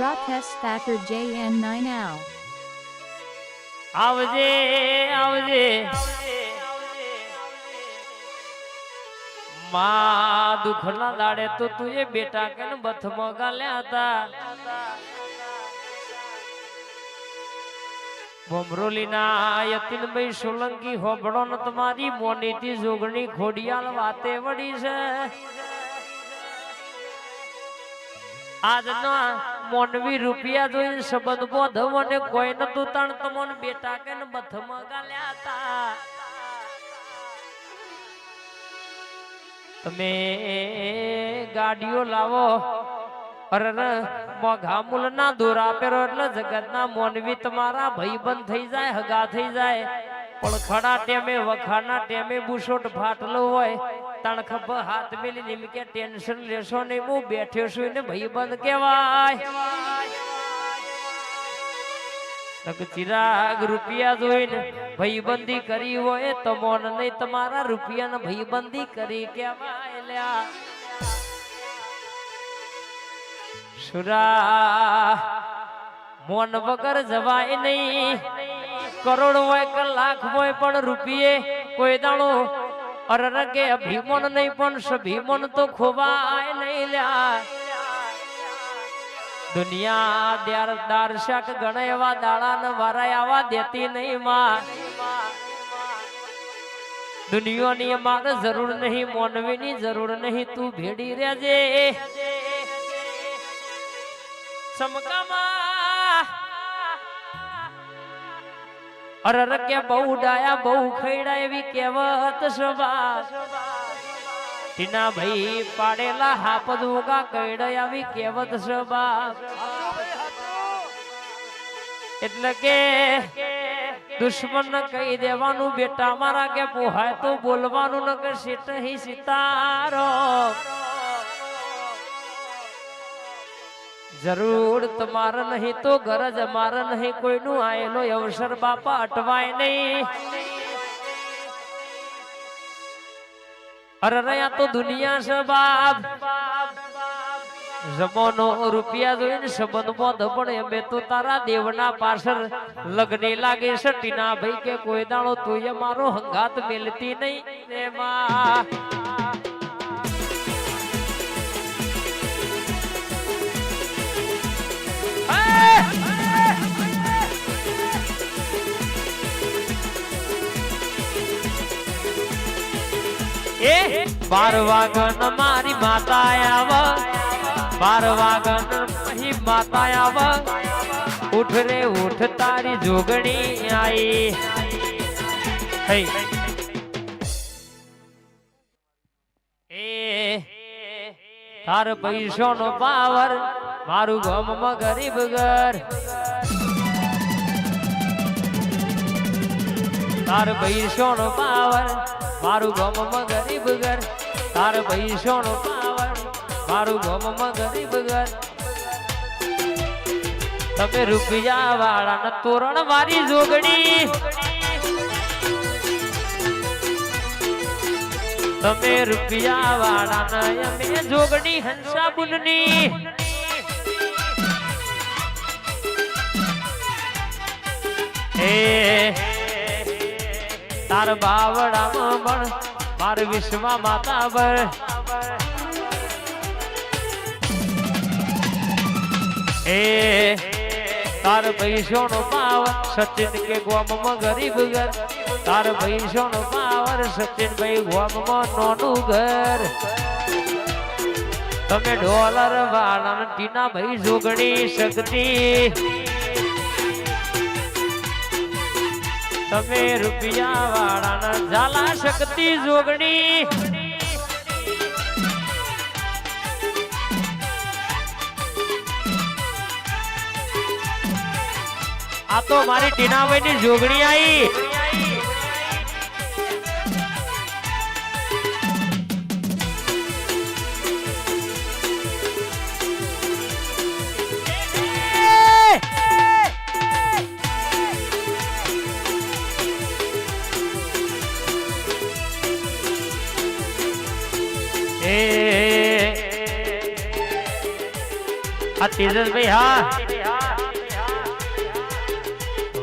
Rakesh Thakur JN9 આવ આવજે આવજે. માં દુખના દાડે તો તું એ બેટા કે બથ મગાલ્યા હતા. બોમરોલીના યતીનભાઈ સોલંકી હોબળો ન તમારી મોનીતી જોગણી ખોડિયાલ વાતે વળી છે. આજના મોનવી રૂપિયા જોઈને સંબંધ બોધવ અને કોઈ નતું તણ તમોન બેટા કે ને બથમાં ગાલ્યા હતા. તમે ગાડીઓ લાવો. અરે મોઘા મૂલ ના દોરા પહેરો એટલે જગતના મોનવી તમારા ભાઈબંધ થઈ જાય, હગા થઈ જાય. પણ ખડા ટેમે વખાના ટેમે બુશોટ ફાટલો હોય તણ હાથ મેલી નિમ કે ટેન્શન લેશો નહીં, હું બેઠ્યો છું ને ભાઈબંધ કહેવાય. નક ચિરાગ રૂપિયા જોઈને ભાઈબંધી કરી હોય તો મોન નહીં, તમારા રૂપિયાને ભાઈબંધી કરી કહેવાય લ્યા. સુરા, મોન વગર જવાય નહીં. કરોડ હોય કે લાખ હોય પણ રૂપિયે કોઈ દાણો અરરગે ભીમન નહીં, પણ ભીમન તો ખોવાય નહીં લ્યા. દુનિયા દ્યાર દાર્શક ગણ એવા દાડા ને વારાય આવા દેતી નહીં માં દુનિયાની મારે જરૂર નહીં, મોનવીની જરૂર નહીં, તું ભેડી રહેજે. સમકામાં અરર કે બહુ ડાયા, બહુ ખૈડા એવી કહેવત સભા. ટીના ભાઈ પાડેલા હાપદ ઉગા કૈડા આવી કહેવત સભા. એટલે કે દુશ્મન કહી દેવાનું, બેટા મારા કે પોહાય તો બોલવાનું ન કે સીટ હી સિતારો. જરૂર તમારે નહીં તો ગરજ અમારે નહીં. કોઈનું આયેલો અવસર બાપા અટવાય નહીં. અરે રહ્યા તો દુનિયા છે બાપ. જમાનો રૂપિયા જોઈને સંબંધ બોધ પણ એમે તો તારા દેવના પાછળ લગ્ને લાગે છે. ટીના ભાઈ કે કોઈ દાણો તું મારો હંગાત મેલતી નહીં. એમાં એ? બાર વાગન મારી માતા આવ, બાર વાગન મહી માતા આવ. ઉઠ રે, ઉઠ તારી જોગણી આઈ. હઈ. એ, તાર પૈસો નો પાવર મારું ગામમાં ગરીબ ઘર. તાર ભાઈ સોનો પાવર મારું ગામમાં ગરીબ ઘર. તાર ભાઈ સોનો પાવર મારું ગામમાં ગરીબ ઘર. તમે રૂપિયા વાળા ને તોરણ મારી જોગડી તમે રૂપિયા વાળા ને અમે જોગડી હંસા એ તાર બાવડામાં પણ માર વિશ્વા માતા પર એ તાર પૈસો નો પાવર સચિન કે ગોમમાં ગરીબ ઘર. તાર પૈસો નો પાવર સચિન ભાઈ ગોમમાં નોનું ઘર. તમે ડોલર વાળા ટીના ભાઈ જોગણી શક્તિ તમે રૂપિયા વાળાના ઝાલા શક્તિ જોગણી. આ તો મારી ટીનાભાઈ ની જોગણી આવી આ તેજસભાઈ હા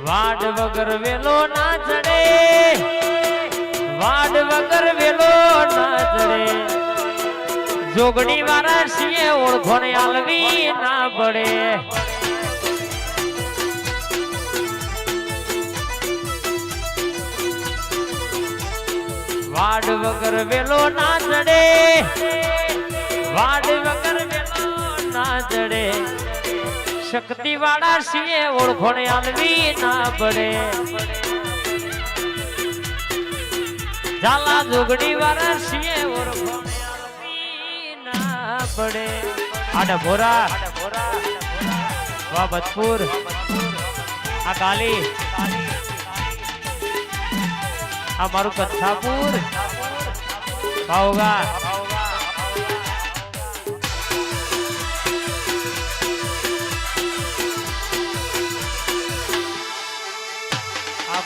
વાડ વગર વેલો ના ચડે. વાડ વગર વેલો ના ચડે. જોગણી વાળા છીએ ઓળખોને આલવી ના પડે. વાડ વગર વેલો ના ચડે. વાડ વગર વેલો ના ચડે શક્તિ વાળા છીએ, ઓળખોને આલવી ના પડે. ઝાલા જોગણી વાળા છીએ, ઓળખોને આલવી ના પડે. આડા ભોરા. વાહ બચપુર આ કાલી. આ મારું કથાપુર. ભાવગા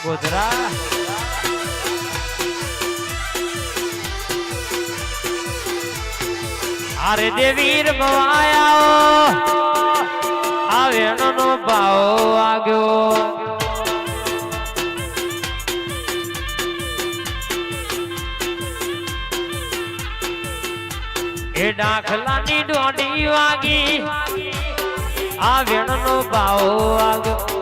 ગોધરા. અરે દેવીર ભવાયા આ વેણનો ભાવ આગ્યો એ ડાખલાની દોડી વાગી, આ વેણનો ભાવ આગયો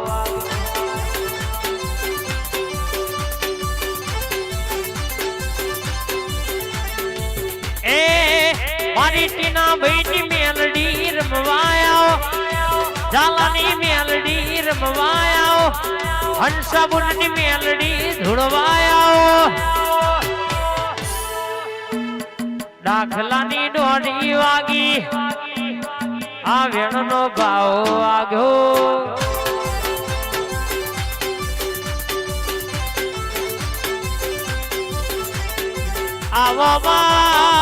ટીના ભાઈની મેલડી રમવાયો. ઝાલાની મેલડી રમવાયો. હંસાબુનની મેલડી ધૂળવાયો. દાખલાની દોઢી વાગી. આ વેણનો ભાવ વાગ્યો. આવવામાં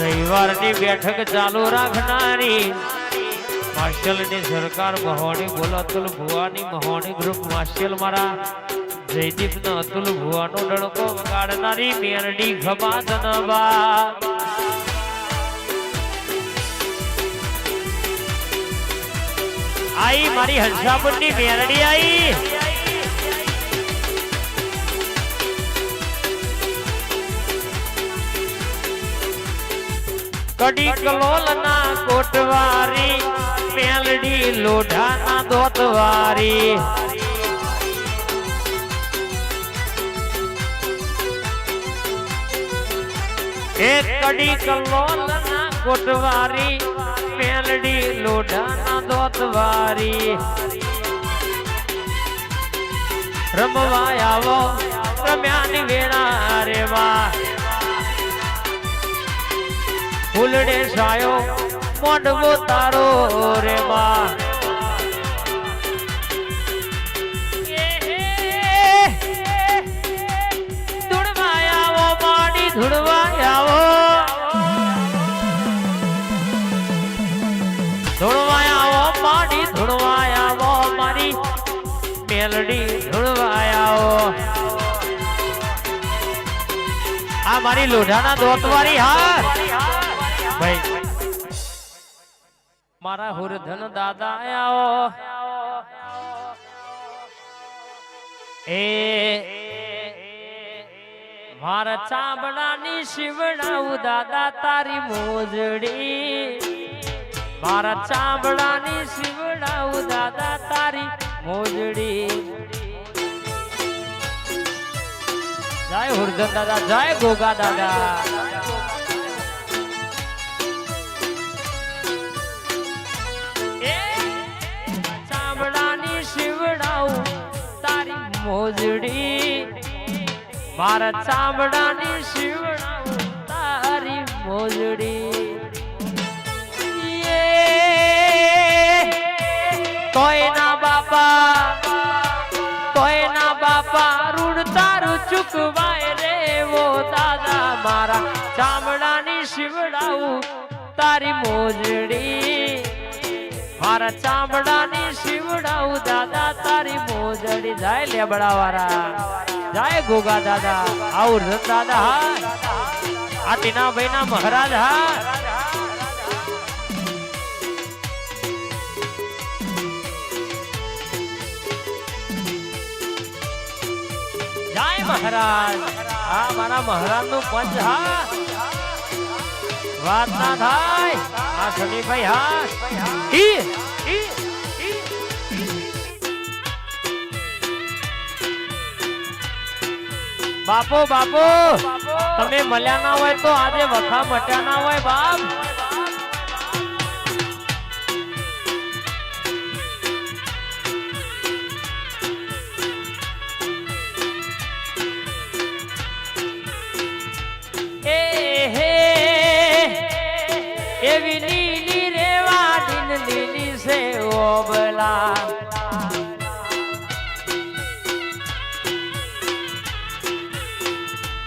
રવિવારની બેઠક ચાલુ રાખનારી. માર્શલની સરકાર મહોણી બોલ અતુલ ભુવાની મહોણી ગ્રુપ માર્શલ મારા જયદીપ નો અતુલ ભુવાનો ડણકો વગાડનારી મેરડી ખબા ધનબા આઈ, મારી હંસાપુરની મેરડી આઈ. કડી કલોલ ના કોટવારી, મેલડી લોઢા ના દોતવારી. એ કડી કલોલ ના કોટવારી, મેલડી લોઢા ના દોતવારી. રમવા આવો, રમ્યાની વેળા રે ફૂલડે સાયો મોઢવો તારો રે માં. ધૂળવાયાવો માડી ધૂળવાયાવો ધૂળવાયાવો માડી ધૂળવાયાવો મારી મેલડી ધૂળવાયાવો આ મારી લોઢાના દોતવારી હા ભાઈ, મારા હુરધન દાદા આવો. એ મારા ચામડાની શિવડાવું દાદા તારી મોજડી. મારા ચામડાની શિવડાવું દાદા તારી મોજડી. જય હુરધન દાદા, જય ગોગા દાદા. મોજડી મારા ચામડાની શિવડાવું તારી મોજડી. તોય ના બાપા કોઈના બાપા, ઋણ તારું ચૂકવાય રે વો દાદા મારા. ચામડાની શિવડાવું તારી મોજડી. મારા ચામડાની શિવડાઉ દાદા, તારી મોજડી જાય લેબડા વાળા જાય ગોગા દાદા, આવું દાદા હા આ તીના ભાઈ ના મહારાજ હા જાય મહારાજ. આ મારા મહારાજનું પંચ હા વાત ના થાય. હા ઈ. બાપુ બાપુ તમે મળ્યા ના હોય તો આજે વખા મટ્યા ના હોય બાપ ઓબલા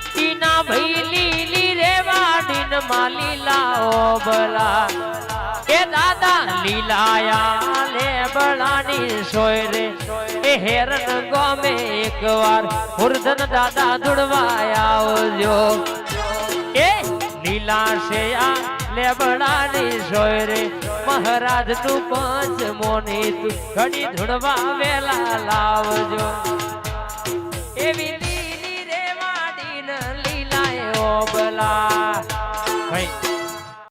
ટીના ભાઈ લીલી રેવા દિનમાં લીલા ઓબલા. એ દાદા લીલાયા લે બળાની સોય રે એ હેરન ગમે એકવાર હુરધન દાદા ધુડવાયા આવજો એ લીલા છે આ લેબડાની સોય રે મહારાજ તું પંચ મોની તું ઘડી ધૂણવા વેલા લાવજો. એવી દીની રે વાડીન લીલાય ઓબલા.